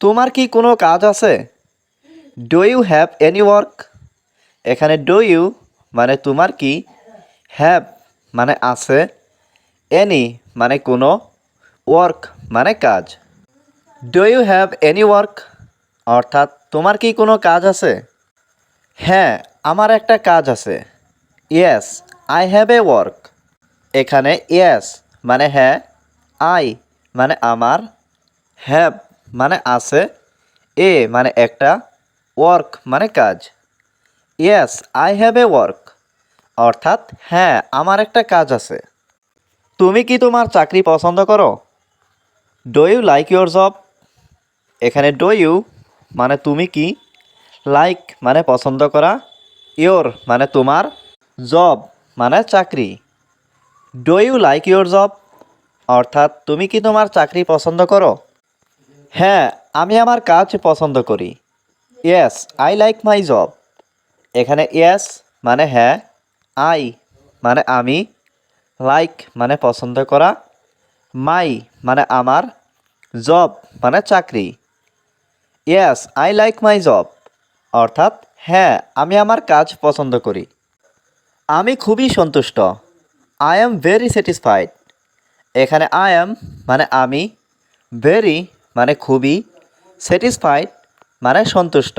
তোমার কি কোনো কাজ আছে? Do you have any work এখানে ডু ইউ মানে তোমার কি? হ্যাভ মানে আছে। এনি মানে কোনো। ওয়ার্ক মানে কাজ। Do you have any work অর্থাৎ তোমার কি কোনো কাজ আছে? হ্যাঁ আমার একটা কাজ আছে। Yes I have a work এখানে ইয়েস মানে হ্যাঁ আই মানে আমার। হ্যাভ মানে আছে এ মানে একটা ওয়ার্ক মানে কাজ। Yes I have a work অর্থাৎ হ্যাঁ আমার একটা কাজ আছে। তুমি কি তোমার চাকরি পছন্দ করো? Do you like your job এখানে ডো ইউ মানে তুমি কি? লাইক মানে পছন্দ করা। ইয়োর মানে তোমার। জব মানে চাকরি। Do you like your job অর্থাৎ, তুমি কি তোমার চাকরি পছন্দ করো? হ্যাঁ আমি আমার কাজ পছন্দ করি। Yes I like my job এখানে ইয়েস মানে হ্যাঁ আই মানে আমি লাইক মানে পছন্দ করা মাই মানে আমার জব মানে চাকরি। Yes I like my job অর্থাৎ হ্যাঁ আমি আমার কাজ পছন্দ করি। আমি খুবই সন্তুষ্ট। আই এম ভেরি স্যাটিসফাইড এখানে আই এম মানে আমি ভেরি মানে খুবই স্যাটিসফাইড মানে সন্তুষ্ট।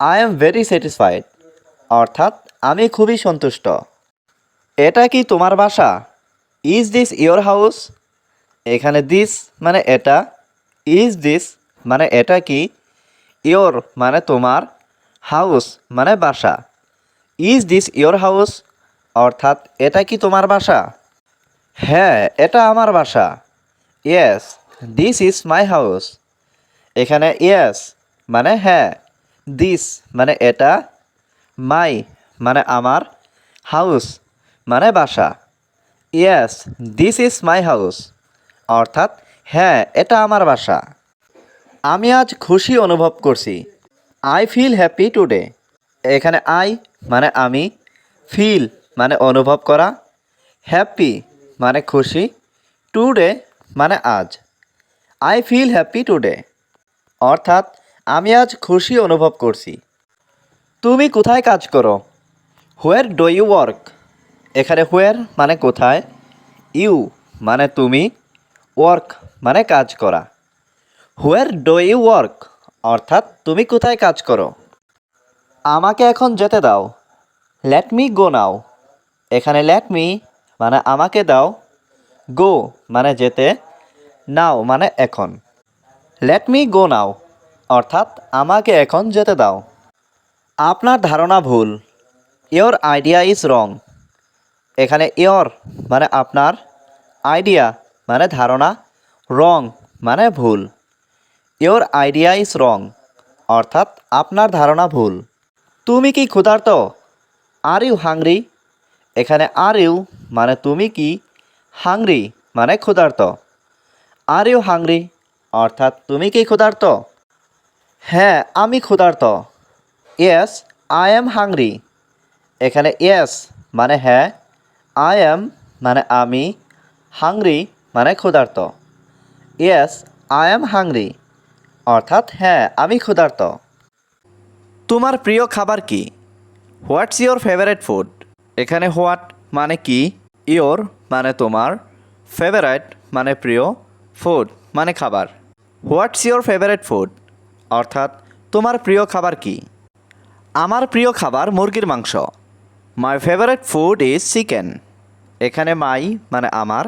আই এম ভেরি স্যাটিসফাইড অর্থাৎ আমি খুবই সন্তুষ্ট। এটা কি তোমার বাসা? ইজ দিস ইয়োর হাউস এখানে দিস মানে এটা। ইজ দিস মানে এটা কি? ইয়োর মানে তোমার হাউস মানে বাসা। ইজ দিস ইয়োর হাউস অর্থাৎ এটা কি তোমার বাসা? হ্যাঁ এটা আমার বাসা। Yes this is my house এখানে ইয়েস মানে হ্যাঁ। দিস মানে এটা। মাই মানে আমার। হাউস মানে বাসা। Yes this is my house অর্থাৎ হ্যাঁ এটা আমার বাসা। আমি আজ খুশি অনুভব করছি। আই ফিল হ্যাপি টুডে এখানে আই মানে আমি। ফিল মানে অনুভব করা। হ্যাপি মানে খুশি। টুডে মানে আজ। আই ফিল হ্যাপি টুডে অর্থাৎ, আমি আজ খুশি অনুভব করছি। তুমি কোথায় কাজ করো? হোয়ার ডো ইউ ওয়ার্ক এখানে হোয়ার মানে কোথায়? ইউ মানে তুমি। ওয়ার্ক মানে কাজ করা। হোয়ার ডো ইউ ওয়ার্ক অর্থাৎ, তুমি কোথায় কাজ করো? আমাকে এখন যেতে দাও। লেট মি গো নাও এখানে লেট মি মানে আমাকে দাও। গো মানে যেতে। নাও মানে এখন। লেট মি গো নাও অর্থাৎ আমাকে এখন যেতে দাও। আপনার ধারণা ভুল। ইয়োর আইডিয়া ইজ রং এখানে ইয়োর মানে আপনার আইডিয়া মানে ধারণা রং মানে ভুল। ইয়োর আইডিয়া ইজ রং অর্থাৎ আপনার ধারণা ভুল। তুমি কি ক্ষুধার্ত? আর ইউ হাংরি এখানে আর ইউ মানে তুমি কি হাংরি মানে ক্ষুধার্ত। আর ইউ হাংরি অর্থাৎ তুমি কি ক্ষুধার্ত? হ্যাঁ আমি ক্ষুধার্ত। ইয়েস আই এম হাংরি এখানে ইয়েস মানে হ্যাঁ আই এম মানে আমি হাংরি মানে ক্ষুধার্ত। ইয়েস আই এম হাংরি অর্থাৎ হ্যাঁ আমি ক্ষুধার্ত। তোমার প্রিয় খাবার কি? হোয়াটস ইয়োর ফেভারেট ফুড এখানে হোয়াট মানে কি? ইয়োর মানে তোমার। ফেভারেট মানে প্রিয়। ফুড মানে খাবার। হোয়াটস ইয়োর ফেভারেট ফুড অর্থাৎ, তোমার প্রিয় খাবার কি? আমার প্রিয় খাবার মুরগির মাংস। My favourite food is chicken এখানে মাই মানে আমার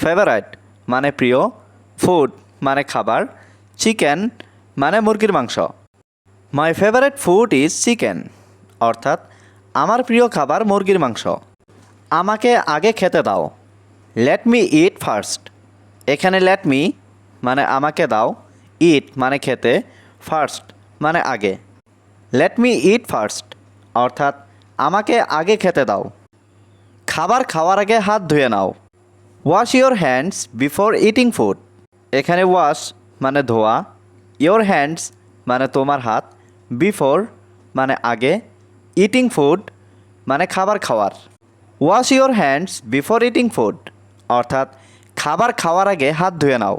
ফেভারেট মানে প্রিয় ফুড মানে খাবার চিকেন মানে মুরগির মাংস। My favourite food is chicken অর্থাৎ, আমার প্রিয় খাবার মুরগির মাংস। আমাকে আগে খেতে দাও। লেট মি ইট ফার্স্ট এখানে লেট মি মানে আমাকে দাও ইট মানে খেতে ফার্স্ট মানে আগে। লেট মি ইট ফার্স্ট অর্থাৎ আমাকে আগে খেতে দাও। খাবার খাওয়ার আগে হাত ধুয়ে নাও। Wash your hands before eating food এখানে ওয়াশ মানে ধোয়া। ইয়োর হ্যান্ডস মানে তোমার হাত বিফোর মানে আগে। ইটিং ফুড মানে খাবার খাওয়ার। Wash your hands before eating food অর্থাৎ খাবার খাওয়ার আগে হাত ধুয়ে নাও।